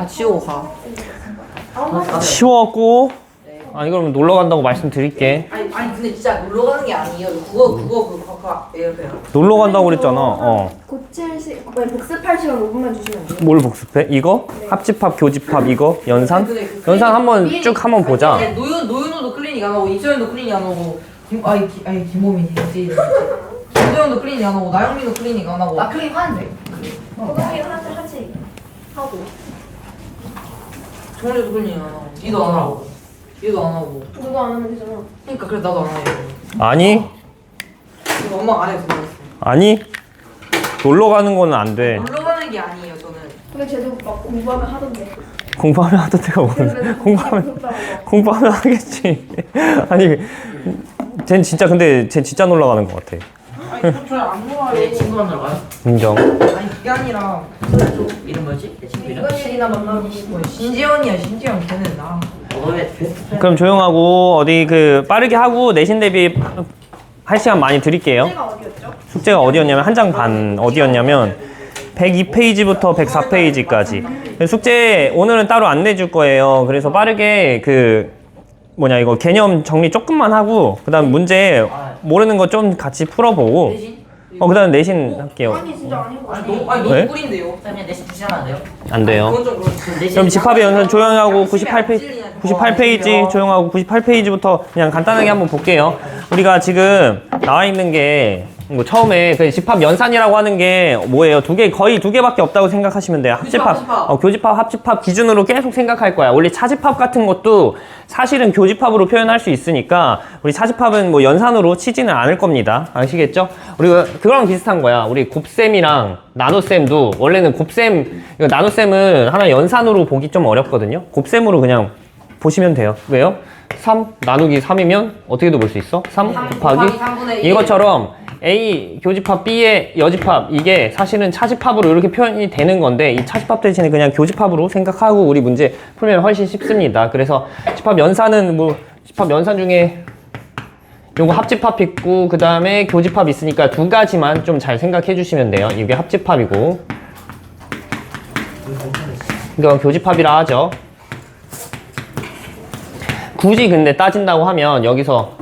다 치우고 가. 치웠고 아니 그러면 놀러 간다고 말씀드릴게 아니 아니 근데 진짜 놀러 가는 게 아니에요. 그거 그거 그거 그거 예요 그냥. 놀러 간다고 그랬잖아 어. 고칠 시, 아니, 복습할 시간 5분만 주시면 안 돼요? 뭘 복습해? 이거? 합집합, 교집합 이거? 연산? 근데 그 연산 한번 클리닉- 쭉 한번 보자 노윤 노윤호도 클리닉 안 오고 이소연도 클리닉 안 오고 김 아니 기, 아니 김호민이 뭐지? 김도영도 클리닉 안 오고 나영민도 클리닉 안 오고. 나 클리닉 하는데. 고등학교 하나씩 하지 하고 안 하고. 니도 안 하고. 얘도 안 하고. 누구 안 하면 되잖아 그러니까 그래 나도 안 해요. 아니 이거 엄마가 안 해서 그랬어. 아니 놀러 가는 거는 안돼 놀러 가는 게 아니에요 저는. 근데 쟤도 막 공부하면 하던데 공부하면 하던 데가 내가 공부하면. 공부하면 하겠지 아니 쟨 진짜 근데 쟨 진짜 놀러 가는 것 같아 아니 저안 좋아요. 내 친구 만나러 가요? 인정 아니 그게 아니라 이름 뭐지? 내 친구 이름? 이건이나 만나고 뭐 신지연이야 신지연 걔는. 어왜 베스트 그럼 조용하고 어디 그 빠르게 하고 내신 대비 할 시간 많이 드릴게요 제가 어디였죠? 숙제가 어디였냐면 한 장 반 어디였냐면 102페이지부터 104페이지까지 숙제 오늘은 따로 안 내줄 거예요 그래서 빠르게 그 뭐냐 이거 개념 정리 조금만 하고 그 다음 문제 모르는 거 좀 같이 풀어보고 대신. 어 그 다음 내신 할게요 아니 진짜 아닌 거 아니 같아 너무 아니 너무 왜? 꿀인데요. 그다음에 내신 주시면 안 돼요? 안 돼요 그건 좀 그렇지. 그럼 집합의 연산 조용하고 98페이지 98페이지 조용하고 98페이지부터 그냥 간단하게 한번 볼게요. 우리가 지금 나와 있는 게 뭐 처음에 그 집합 연산이라고 하는 게 뭐예요? 두 개 거의 두 개밖에 없다고 생각하시면 돼요. 합집합, 합집합. 어, 교집합, 합집합 기준으로 계속 생각할 거야. 원래 차집합 같은 것도 사실은 교집합으로 표현할 수 있으니까 우리 차집합은 뭐 연산으로 치지는 않을 겁니다. 아시겠죠? 우리가 그거랑 비슷한 거야. 우리 곱셈이랑 나눗셈도 원래는 곱셈, 이거 나눗셈은 하나 연산으로 보기 좀 어렵거든요. 곱셈으로 그냥 보시면 돼요. 왜요? 3 나누기 3이면 어떻게도 볼 수 있어? 3삼 곱하기 곱하기. 이것처럼 A 교집합 B의 여집합 이게 사실은 차집합으로 이렇게 표현이 되는 건데 이 차집합 대신에 그냥 교집합으로 생각하고 우리 문제 풀면 훨씬 쉽습니다. 그래서 집합 연산은 뭐 집합 연산 중에 요거 합집합 있고 그 다음에 교집합 있으니까 두 가지만 좀 잘 생각해 주시면 돼요. 이게 합집합이고 이건 교집합이라 하죠. 굳이 근데 따진다고 하면 여기서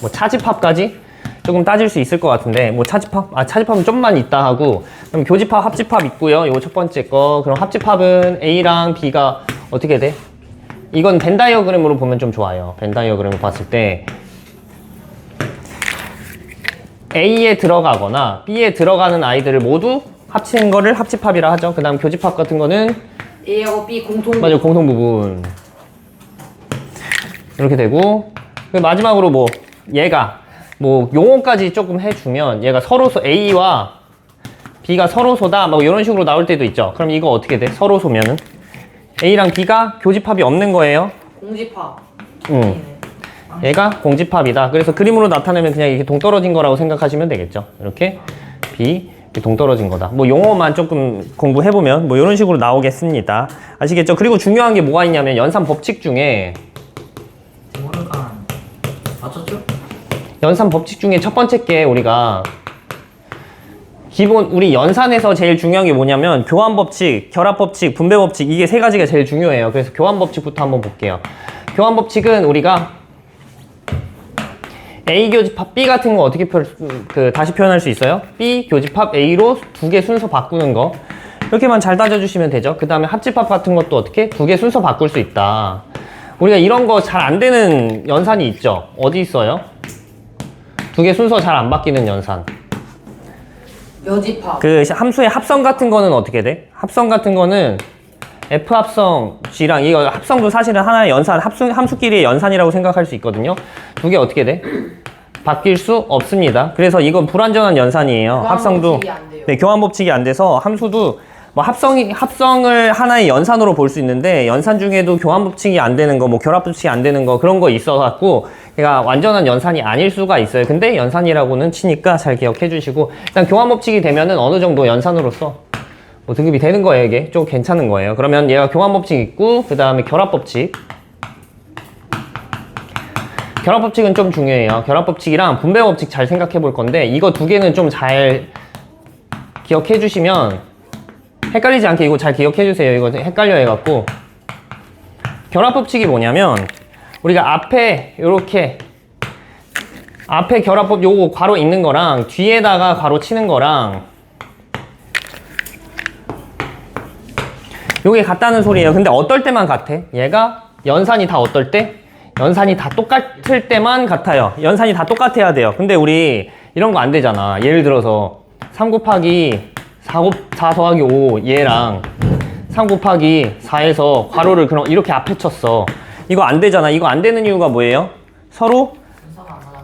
뭐 차집합까지 조금 따질 수 있을 것 같은데 뭐 차집합 아 차집합은 좀만 있다 하고 그럼 교집합 합집합 있고요. 요거 첫 번째 거. 그럼 합집합은 A랑 B가 어떻게 돼? 이건 벤 다이어그램으로 보면 좀 좋아요. 벤 다이어그램을 봤을 때. A에 들어가거나 B에 들어가는 아이들을 모두 합친 거를 합집합이라 하죠. 그 다음 교집합 같은 거는 A하고 B 공통. 맞아요. 공통 부분. 이렇게 되고 그 마지막으로 뭐 얘가 뭐 용어까지 조금 해주면 얘가 서로소 A와 B가 서로소다 뭐 이런 식으로 나올 때도 있죠. 그럼 이거 어떻게 돼? 서로소면은? A랑 B가 교집합이 없는 거예요? 공집합. 음. 얘가 공집합이다. 그래서 그림으로 나타내면 그냥 이렇게 동떨어진 거라고 생각하시면 되겠죠. 이렇게 B 동떨어진 거다. 뭐 용어만 조금 공부해보면 뭐 이런 식으로 나오겠습니다. 아시겠죠? 그리고 중요한 게 뭐가 있냐면 연산 법칙 중에 연산 법칙 중에 첫 번째 게 우리가 기본 우리 연산에서 제일 중요한 게 뭐냐면 교환 법칙, 결합 법칙, 분배 법칙 이게 세 가지가 제일 중요해요. 그래서 교환 법칙부터 한번 볼게요. 교환 법칙은 우리가 A 교집합 B 같은 거 어떻게 표, 그 다시 표현할 수 있어요? B 교집합 A로 두 개 순서 바꾸는 거 이렇게만 잘 따져주시면 되죠. 그 다음에 합집합 같은 것도 어떻게 두 개 순서 바꿀 수 있다. 우리가 이런 거 잘 안 되는 연산이 있죠. 어디 있어요? 두 개 순서 잘 안 바뀌는 연산. 여집합. 그 함수의 합성 같은 거는 어떻게 돼? 합성 같은 거는 F 합성 G랑 이거 합성도 사실은 하나의 연산 합수, 함수끼리의 연산이라고 생각할 수 있거든요. 두 개 어떻게 돼? 바뀔 수 없습니다. 그래서 이건 불완전한 연산이에요. 교환 합성도 법칙이 안 돼요. 네, 교환 법칙이 안 돼서 함수도 뭐 합성이 합성을 하나의 연산으로 볼 수 있는데 연산 중에도 교환 법칙이 안 되는 거, 뭐 결합 법칙이 안 되는 거 그런 거 있어 갖고 얘가 완전한 연산이 아닐 수가 있어요. 근데 연산이라고는 치니까 잘 기억해 주시고 일단 교환 법칙이 되면은 어느 정도 연산으로서 뭐 등급이 되는 거예요, 이게. 좀 괜찮은 거예요. 그러면 얘가 교환 법칙 있고 그다음에 결합 법칙 결합 법칙은 좀 중요해요. 결합 법칙이랑 분배 법칙 잘 생각해 볼 건데 이거 두 개는 좀 잘 기억해 주시면 헷갈리지 않게 이거 잘 기억해 주세요. 이거 헷갈려 해갖고 결합 법칙이 뭐냐면 우리가 앞에 이렇게 앞에 결합법 요거 괄호 있는 거랑 뒤에다가 괄호 치는 거랑 요게 같다는 소리예요. 근데 어떨 때만 같아? 얘가 연산이 다 어떨 때? 연산이 다 똑같을 때만 같아요. 연산이 다 똑같아야 돼요. 근데 우리 이런 거 안 되잖아. 예를 들어서 3 곱하기 4, 곱, 4 더하기 5 얘랑 3 곱하기 4에서 괄호를 그럼 이렇게 앞에 쳤어. 이거 안 되잖아. 이거 안 되는 이유가 뭐예요? 서로.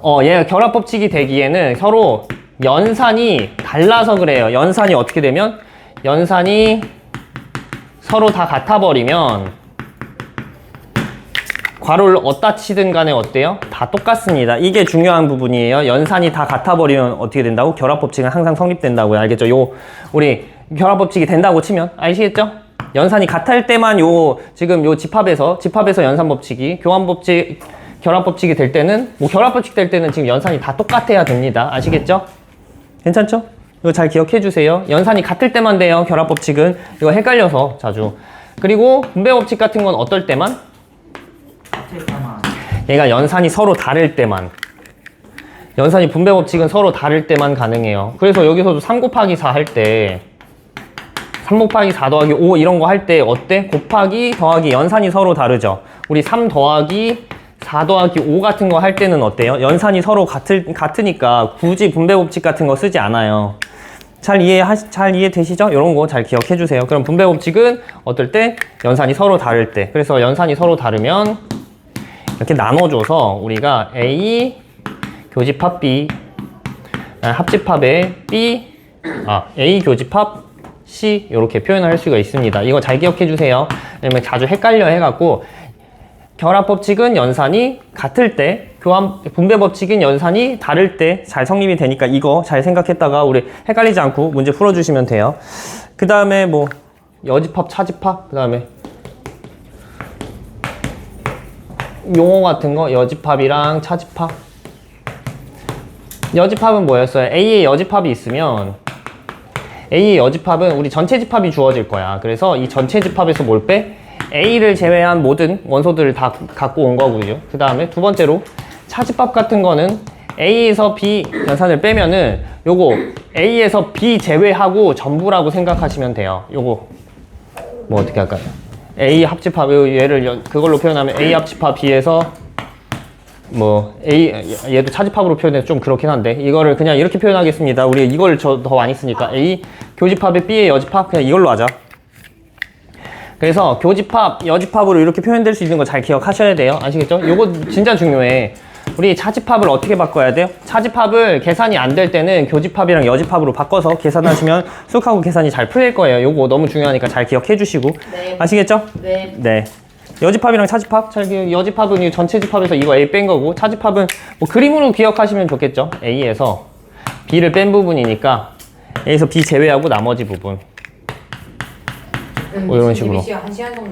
어, 얘가 결합 법칙이 되기에는 서로 연산이 달라서 그래요. 연산이 어떻게 되면 연산이 서로 다 같아 버리면 괄호를 어디다 치든 간에 어때요? 다 똑같습니다. 이게 중요한 부분이에요. 연산이 다 같아 버리면 어떻게 된다고? 결합 법칙은 항상 성립된다고요. 알겠죠? 요 우리 결합 법칙이 된다고 치면 아시겠죠? 연산이 같을 때만 요 지금 요 집합에서 집합에서 연산 법칙이 교환 법칙 결합 법칙이 될 때는 뭐 결합 법칙 될 때는 지금 연산이 다 똑같아야 됩니다. 아시겠죠? 괜찮죠? 이거 잘 기억해 주세요. 연산이 같을 때만 돼요. 결합 법칙은 이거 헷갈려서 자주. 그리고 분배 법칙 같은 건 어떨 때만? 얘가 연산이 서로 다를 때만. 연산이 분배 법칙은 서로 다를 때만 가능해요. 그래서 여기서도 3 곱하기 4 할 때, 3 곱하기 4 더하기 5 이런 거 할 때 어때? 곱하기 더하기 연산이 서로 다르죠. 우리 3 더하기 4 더하기 5 같은 거 할 때는 어때요? 연산이 서로 같을, 같으니까 굳이 분배 법칙 같은 거 쓰지 않아요. 잘 이해하, 잘 이해되시죠? 이런 거 잘 기억해 주세요. 그럼 분배 법칙은 어떨 때? 연산이 서로 다를 때. 그래서 연산이 서로 다르면 이렇게 나눠줘서 우리가 A 교집합 B 아, 합집합에 B 아 A 교집합 C 이렇게 표현할 수가 있습니다. 이거 잘 기억해 주세요. 왜냐면 자주 헷갈려 해갖고 결합 법칙은 연산이 같을 때 교환 분배 법칙은 연산이 다를 때 잘 성립이 되니까 이거 잘 생각했다가 우리 헷갈리지 않고 문제 풀어주시면 돼요. 그 다음에 뭐 여집합, 차집합, 그 다음에 용어 같은 거 여집합이랑 차집합 여집합은 뭐였어요? A의 여집합이 있으면 A의 여집합은 우리 전체 집합이 주어질 거야 그래서 이 전체 집합에서 뭘 빼? A를 제외한 모든 원소들을 다 갖고 온 거고요 그 다음에 두 번째로 차집합 같은 거는 A에서 B 연산을 빼면은 요거 A에서 B 제외하고 전부라고 생각하시면 돼요 요거 뭐 어떻게 할까요? A 합집합 요 얘를 연- 그걸로 표현하면 A 합집합 B에서 뭐 A 얘도 차집합으로 표현해서 좀 그렇긴 한데 이거를 그냥 이렇게 표현하겠습니다. 우리 이걸 저 더 많이 쓰니까 A 교집합에 B의 여집합 그냥 이걸로 하자. 그래서 교집합, 여집합으로 이렇게 표현될 수 있는 거 잘 기억하셔야 돼요. 아시겠죠? 요거 진짜 중요해. 우리 차집합을 어떻게 바꿔야 돼요? 차집합을 계산이 안 될 때는 교집합이랑 여집합으로 바꿔서 계산하시면 쑥 하고 계산이 잘 풀릴 거예요. 요거 너무 중요하니까 잘 기억해 주시고. 네. 아시겠죠? 네. 네. 여집합이랑 차집합? 잘 기억, 여집합은 이 전체 집합에서 이거 A 뺀 거고, 차집합은 뭐 그림으로 기억하시면 좋겠죠? A에서 B를 뺀 부분이니까 A에서 B 제외하고 나머지 부분. 뭐 이런 식으로. 한 시간 정도.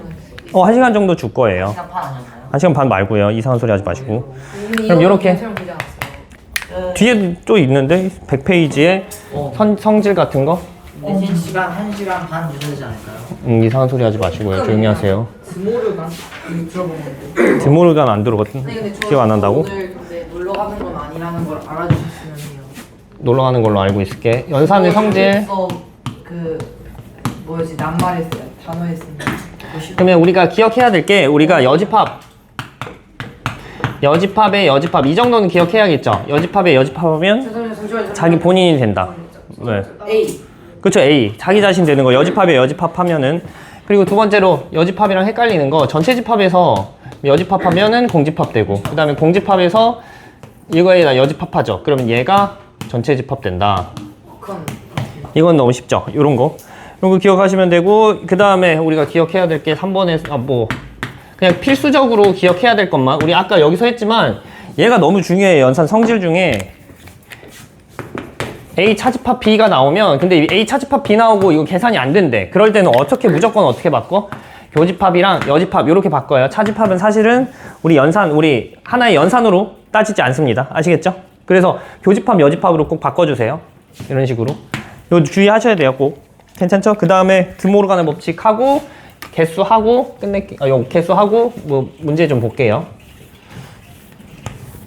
어, 한 시간 정도 줄 거예요. 시간 판 아니었나요? 한 시간 반 말고요. 이상한 소리 하지 마시고. 그럼 그럼 요렇게. 않았어요? 뒤에 또 있는데, 100페이지에 어. 선, 성질 같은 거? 내신 시간 한 시간 반 주셔야 되지 않을까요? 음, 이상한 소리 하지 마시고요. 조용히 하세요. 드모르간 이거 들어본 건데. 드모르간 안 들어봤, 아니 근데 저 기억 안 난다고? 오늘 근데 놀러 가는 건 아니라는 걸 알아주셨으면 해요. 놀러 가는 걸로 알고 있을게. 연산의 성질. 어, 그 뭐였지 낱말했어요. 단어했습니다. 그러면 우리가 기억해야 될 게 우리가 여집합 여집합의 여집합 이 정도는 기억해야겠죠 여집합의 여집합하면 잠시만요, 잠시만요. 자기 본인이 된다 네. A. 그렇죠 A 자기 자신 되는 거 여집합의 여집합 하면은 그리고 두 번째로 여집합이랑 헷갈리는 거 전체 집합에서 여집합 하면은 공집합 되고 그 다음에 공집합에서 이거에다 여집합 하죠 그러면 얘가 전체 집합 된다 이건 너무 쉽죠. 이런 거. 이런 거 기억하시면 되고, 그 다음에 우리가 기억해야 될 게 3번에, 아, 뭐, 그냥 필수적으로 기억해야 될 것만. 우리 아까 여기서 했지만, 얘가 너무 중요해요. 연산 성질 중에. A 차집합 B가 나오면, 근데 이 A 차집합 B 나오고 이거 계산이 안 된대. 그럴 때는 어떻게, 무조건 어떻게 바꿔? 교집합이랑 여집합, 이렇게 바꿔요. 차집합은 사실은 우리 연산, 우리 하나의 연산으로 따지지 않습니다. 아시겠죠? 그래서 교집합, 여집합으로 꼭 바꿔주세요. 이런 식으로. 이거 주의하셔야 돼요, 꼭. 괜찮죠? 그 다음에 드모르간의 법칙하고 개수하고 끝낼게. 아, 요 개수하고 뭐 문제 좀 볼게요.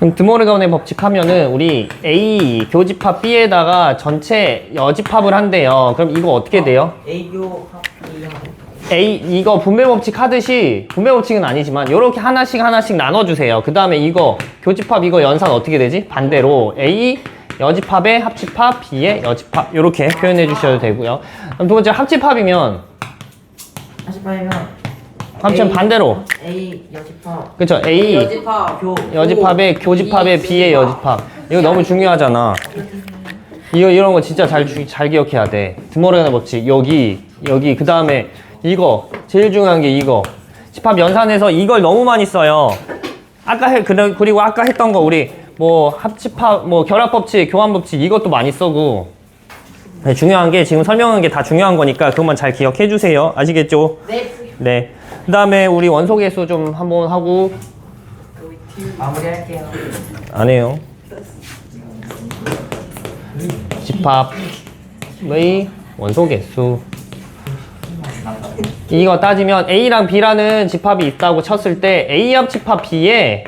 그럼 드모르간의 법칙 하면은 우리 A 교집합 B에다가 전체 여집합을 한대요. 그럼 이거 어떻게 돼요? A교 합이랑 A 이거 분배 법칙 하듯이 분배 법칙은 아니지만 이렇게 하나씩 하나씩 나눠주세요. 그 다음에 이거 교집합 이거 연산 어떻게 되지? 반대로 A 여집합의 합집합 B의 여집합 이렇게 표현해 주셔도 되고요. 그럼 두 번째 합집합이면 48이면 합집합 반대로 A 여집합 그쵸 A 여집합. 교 여집합의 교집합의 B의 여집합 이거 너무 중요하잖아. 이거 이런 거 진짜 잘 주- 잘 기억해야 돼. 드모르간의 법칙 여기 여기 그 다음에 이거 제일 중요한 게 이거 집합 연산에서 이걸 너무 많이 써요. 아까 해 그리고 아까 했던 거 우리 뭐 합집합 뭐 결합 법칙 교환 법칙 이것도 많이 써고 네, 중요한 게 지금 설명한 게 다 중요한 거니까 그것만 잘 기억해 주세요. 아시겠죠? 네. 네. 그 다음에 우리 원소계수 좀 한번 하고 마무리할게요. 안 해요. 집합의 원소 개수. 이거 따지면 A랑 B라는 집합이 있다고 쳤을 때 A 합 집합 B에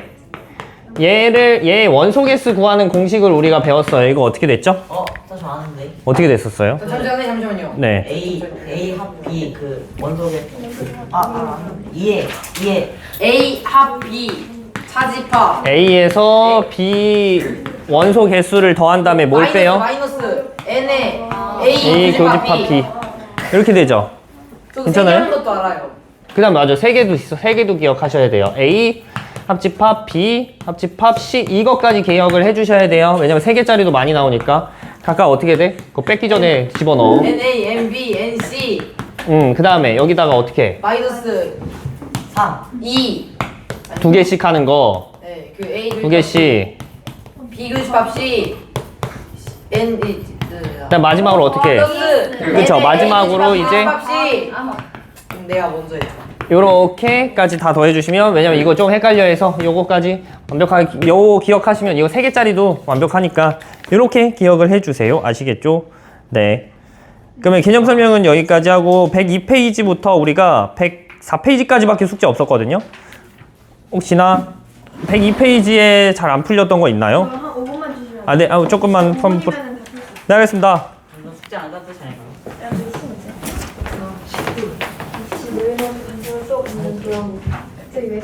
얘를 얘의 원소 개수 구하는 공식을 우리가 배웠어요. 이거 어떻게 됐죠? 어, 사실 아는데. 어떻게 됐었어요? 잠시만요, 잠시만요. 네. A A 합 B 그 원소의 그, 아, 아, 이해 이해 A 합 B 차집합. A에서 B 원소 개수를 더한 다음에 뭘 마이너스, 빼요? 마이너스 N에 A, A 교집합 B. 이렇게 되죠. 괜찮아요? 괜찮아요? 것도 알아요. 그 다음 맞아 세 개도 있어 세 개도 기억하셔야 돼요 A 합집합 B 합집합 C 이것까지 기억을 해주셔야 돼요 왜냐면 세 개짜리도 많이 나오니까 각각 어떻게 돼? 그거 뺏기 전에 집어넣어 N A N B N C 음그 다음에 여기다가 어떻게 마이너스 3 2. 두 개씩 하는 거 두 네, 그 A 개씩 B 교집합 C N 이 그다음 마지막으로 어떻게 플러스 그쵸, A, 마지막으로 교집합 이제. 음, 내가 먼저 했다. 요렇게까지 다 더해주시면 왜냐면 이거 좀 헷갈려 해서 요거까지 완벽하게 요 기억하시면 이거 세 개짜리도 완벽하니까 요렇게 기억을 해주세요 아시겠죠? 네 그러면 개념 설명은 여기까지 하고 102페이지부터 우리가 104페이지까지밖에 숙제 없었거든요 혹시나 102페이지에 잘 안 풀렸던 거 있나요? 한 5분만 주시면 아, 네, 아, 조금만 펌, 네, 알겠습니다. 숙제 안 그런 갑자기 왜?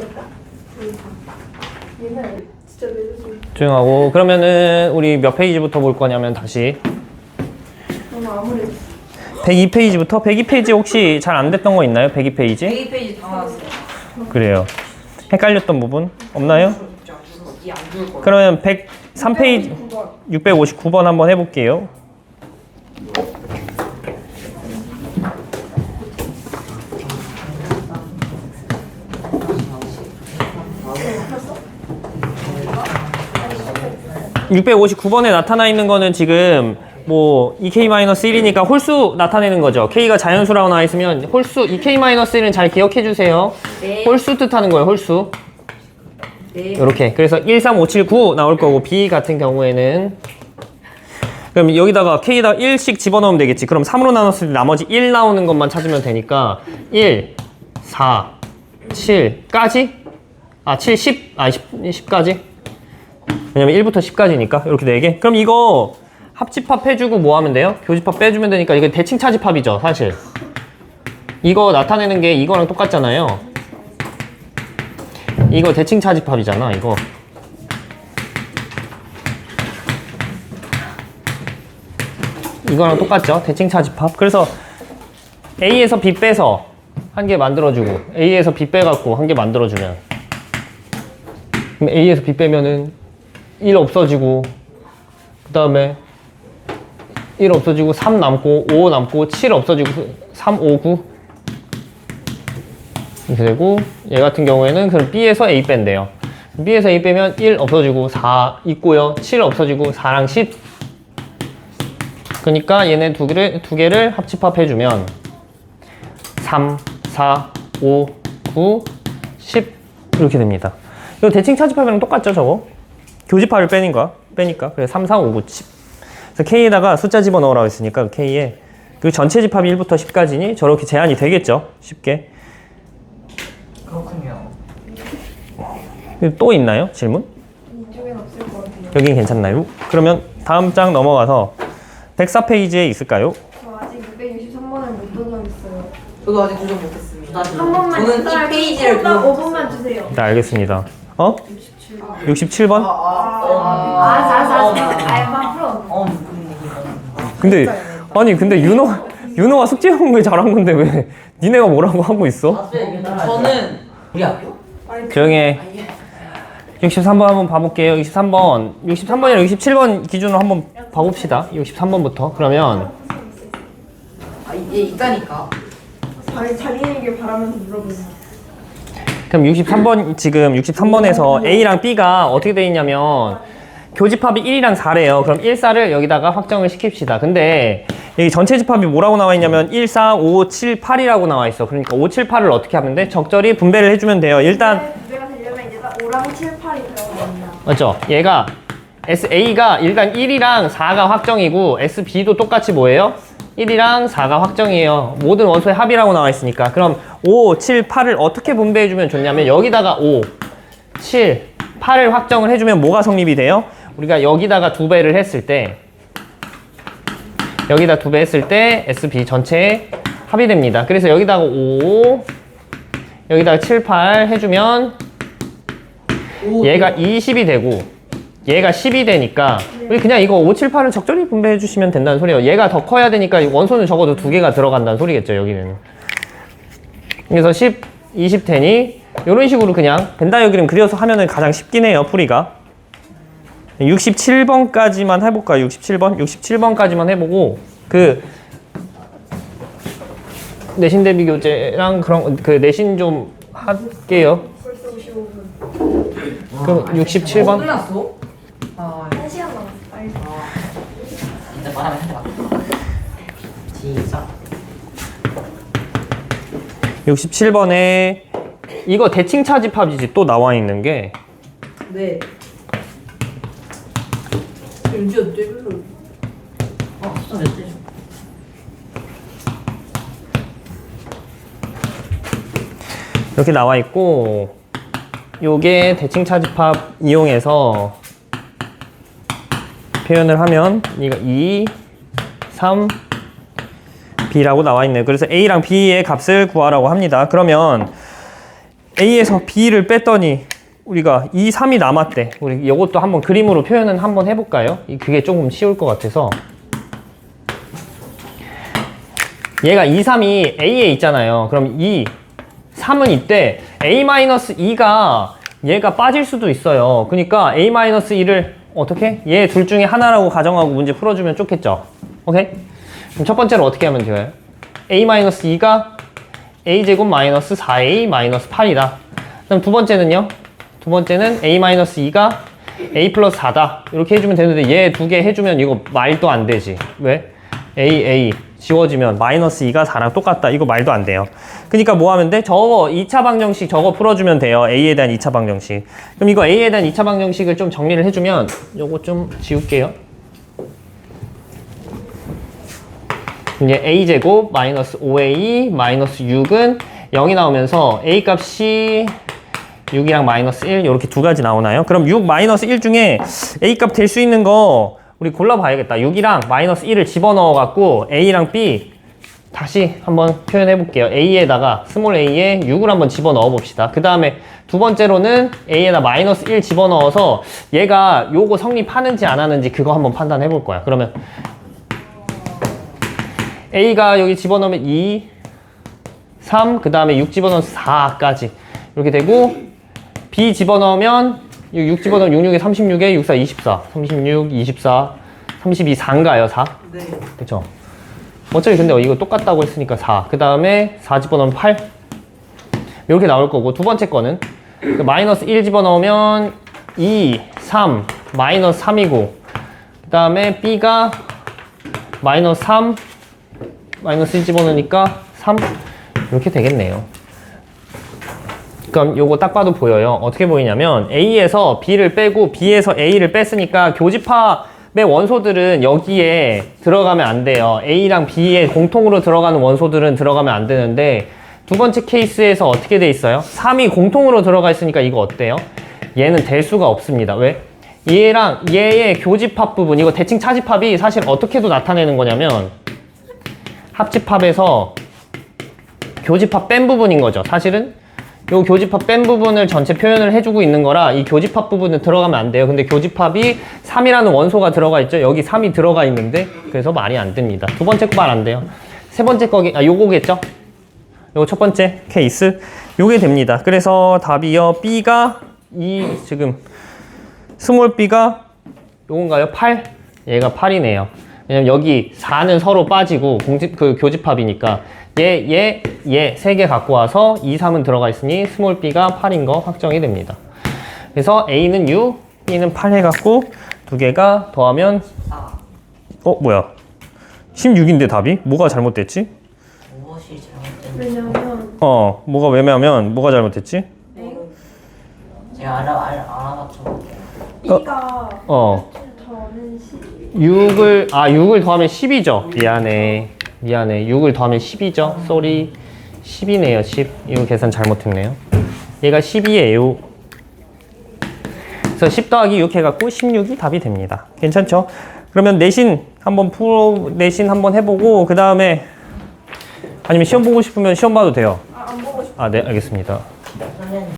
옛날에 진짜 왜 이러지? 조용하고 그러면은 우리 몇 페이지부터 볼 거냐면 다시 너무 아무래도 102페이지부터 102페이지 혹시 잘 안 됐던 거 있나요? 102페이지? 102페이지 다 나왔어요. 그래요. 헷갈렸던 부분 없나요? 이안 좋을 거야. 그러면 103페이지 659번 한번 해볼게요. (659번에) 나타나 있는 거는 지금 뭐 (2k-1이니까) 홀수 나타내는 거죠 k가 자연수라고 나와 있으면 홀수 (2k-1은) 잘 기억해 주세요 네. 홀수 뜻하는 거예요 홀수 네. 이렇게. 그래서 13579 나올 거고 B 같은 경우에는 그럼 여기다가 K에다 1씩 집어넣으면 되겠지. 그럼 3으로 나눴을 때 나머지 1 나오는 것만 찾으면 되니까 1, 4, 7까지? 아 7, 10, 아 10, 10까지? 왜냐면 1부터 10까지니까 이렇게 4개. 그럼 이거 합집합 해주고 뭐 하면 돼요? 교집합 빼주면 되니까 이거 대칭 차집합이죠 사실. 이거 나타내는 게 이거랑 똑같잖아요 이거 대칭 차집합이잖아 이거. 이거랑 똑같죠? 대칭 차집합 그래서 A에서 B 빼서 한 개 만들어주고 A에서 B 빼갖고 한 개 만들어주면. A에서 B 빼면은 1 없어지고 그 다음에 1 없어지고 3 남고 5 남고 7 없어지고 3, 5, 9 이렇게 되고 얘 같은 경우에는 그럼 B에서 A 뺀대요. B에서 A 빼면 1 없어지고 4 있고요. 7 없어지고 4랑 10. 그러니까 얘네 두 개를 두 개를 합집합해 주면 3, 4, 5, 9, 10 이렇게 됩니다. 이거 대칭 차집합이랑 똑같죠, 저거? 교집합을 빼니까, 빼니까. 그래서 3, 4, 5, 9, 10. 그래서 K에다가 숫자 집어 넣으라고 했으니까 그 K에 그 전체 집합이 1부터 10까지니 저렇게 제한이 되겠죠, 쉽게. 그렇군요. 또 있나요? 질문? 이쪽엔 없을 것 같아요. 여긴 괜찮나요? 그러면 다음 장 넘어가서 104페이지에 있을까요? 저 아직 663번을 못 도전했어요. 저도 아직 도전 못했습니다. 한 번만 저는 이딱 페이지를 딱 그거 5분만 주세요. 네, 알겠습니다. 어? 67번? 아, 알았어, 알았어, 알았어. 아예 막 풀어. 어, 이거. 근데 아니 근데 윤호 윤호가 숙제 공부 잘한 건데 왜 니네가 뭐라고 하고 있어? 저는 우리 학교? 조용히 해. 63번 한번 봐볼게요. 63번, 63번이랑 67번 기준으로 한번 봐봅시다. 63번부터. 그러면 아, 이게 있다니까. 자기 자기에게 바라면서 물어보세요. 그럼 63번 지금 63번에서 A랑 B가 어떻게 돼 있냐면 교집합이 1이랑 4래요. 그럼 1, 4를 여기다가 확정을 시킵시다. 근데 여기 전체 집합이 뭐라고 나와 있냐면 1, 4, 5, 7, 8이라고 나와 있어. 그러니까 5, 7, 8을 어떻게 하면 돼? 적절히 분배를 해주면 돼요. 일단 내가 이제 딱 5랑 7, 8이 들어간다. 맞죠? 얘가 SA가 일단 1이랑 4가 확정이고 SB도 똑같이 뭐예요? 1이랑 4가 확정이에요. 모든 원소의 합이라고 나와 있으니까. 그럼 5, 7, 8을 어떻게 분배해 주면 좋냐면 여기다가 5, 7, 8을 확정을 해 주면 뭐가 성립이 돼요? 우리가 여기다가 두 배를 했을 때 여기다 두 배 했을 때 SB 전체에 합이 됩니다. 그래서 여기다가 5, 여기다가 7, 8 해주면 얘가 20이 되고 얘가 10이 되니까 우리 그냥 이거 5, 7, 8을 적절히 분배해 주시면 된다는 소리예요. 얘가 더 커야 되니까 원소는 적어도 두 개가 들어간다는 소리겠죠, 여기는. 그래서 10, 20 되니 이런 식으로 그냥 벤다이어 그림 그려서 하면은 가장 쉽긴 해요, 풀이가. 67번까지만 해볼까요? 67번? 67번까지만 해보고 그 내신 대비 교재랑 그런 그 내신 좀 할게요. 벌써 55분. 그럼 67번? 어, 끝났어? 아, 1시간 남았어. 빨리. 진짜 말하면 해봐. 시작. 67번에 이거 대칭 차 집합이지 또 나와 있는 게 네. 윤지야, 뇌별로. 어, 숫자 몇 대죠? 이렇게 나와 있고 요게 대칭 차집합 이용해서 표현을 하면 이거 2, 3, B라고 나와 있네요. 그래서 A랑 B의 값을 구하라고 합니다. 그러면 A에서 B를 뺐더니 우리가 2, 3이 남았대. 우리 이것도 한번 그림으로 표현은 한번 해볼까요? 이- 그게 조금 쉬울 것 같아서. 얘가 2, 3이 A에 있잖아요. 그럼 2, 3은 이때 A-2가 얘가 빠질 수도 있어요. 그러니까 A-2를 어떻게? 얘 둘 중에 하나라고 가정하고 문제 풀어주면 좋겠죠. 오케이? 그럼 첫 번째로 어떻게 하면 돼요? A-2가 A제곱 마이너스 4A 마이너스 8이다. 그럼 두 번째는요? 두 번째는 A-2가 A 플러스 4다. 이렇게 해주면 되는데 얘 두 개 해주면 이거 말도 안 되지. 왜? A, A 지워지면 마이너스 2가 4랑 똑같다. 이거 말도 안 돼요. 그러니까 뭐 하면 돼? 저거 2차 방정식 저거 풀어주면 돼요. A에 대한 2차 방정식. 그럼 이거 A에 대한 2차 방정식을 좀 정리를 해주면 요거 좀 지울게요. 이제 a제곱 마이너스 5a 마이너스 6은 0이 나오면서 a 값이 6이랑 마이너스 1 이렇게 두 가지 나오나요? 그럼 6 마이너스 1 중에 a 값 될 수 있는 거 우리 골라봐야겠다. 6이랑 마이너스 1을 집어넣어 갖고 a랑 b 다시 한번 표현해 볼게요. a에다가 스몰 a에 6을 한번 집어넣어 봅시다. 그 다음에 두 번째로는 a에다 마이너스 1 집어넣어서 얘가 요거 성립하는지 안 하는지 그거 한번 판단해 볼 거야. 그러면 A가 여기 집어넣으면 2, 3, 그 다음에 6 집어넣으면 4까지 이렇게 되고 B 집어넣으면 6 집어넣으면 6, 6에 36에 6, 4, 24 36, 24, 32, 4인가요? 4? 네. 그쵸? 어차피 근데 이거 똑같다고 했으니까 4. 그 다음에 4 집어넣으면 8. 이렇게 나올 거고, 두 번째 거는 그 마이너스 1 집어넣으면 2, 3, 마이너스 3이고, 그 다음에 B가 마이너스 3, 마이너스 1 집어넣으니까 3. 이렇게 되겠네요. 그럼 요거 딱 봐도 보여요. 어떻게 보이냐면 A에서 B를 빼고 B에서 A를 뺐으니까 교집합의 원소들은 여기에 들어가면 안 돼요. A랑 B에 공통으로 들어가는 원소들은 들어가면 안 되는데 두 번째 케이스에서 어떻게 돼 있어요? 3이 공통으로 들어가 있으니까 이거 어때요? 얘는 될 수가 없습니다. 왜? 얘랑 얘의 교집합 부분, 이거 대칭 차집합이 사실 어떻게도 나타내는 거냐면 합집합에서 교집합 뺀 부분인 거죠. 사실은 요 교집합 뺀 부분을 전체 표현을 해주고 있는 거라 이 교집합 부분은 들어가면 안 돼요. 근데 교집합이 3이라는 원소가 들어가 있죠. 여기 3이 들어가 있는데 그래서 말이 안 됩니다. 두 번째 거 말 안 돼요. 세 번째 거기 아 요거겠죠? 요거 첫 번째 케이스 요게 됩니다. 그래서 답이요. B가 이 지금 스몰 b가 요건가요? 8? 얘가 8이네요. 왜냐면 여기 4는 서로 빠지고 공집 그 교집합이니까 얘, 얘, 얘 세 개 갖고 와서 2, 3은 들어가 있으니 스몰 b가 8인 거 확정이 됩니다. 그래서 a는 6, b는 8 해갖고 두 개가 더하면 어 뭐야? 16인데 답이? 뭐가 잘못됐지? 무엇이 잘못된 왜냐면 어 뭐가 왜냐면 뭐가 잘못됐지? 제가 알아 알 알아봤죠. B가 어 저는 12 6을 아 6을 더하면 10이죠. 미안해. 미안해. 6을 더하면 10이죠. 쏘리. 10이네요. 10. 이거 계산 잘못했네요. 얘가 10이에요. 그래서 10 더하기 6 해갖고 16이 답이 됩니다. 괜찮죠? 그러면 내신 한번 풀어 내신 한번 해보고 그 다음에 아니면 시험 보고 싶으면 시험 봐도 돼요. 아, 안 보고 싶어 아네 알겠습니다.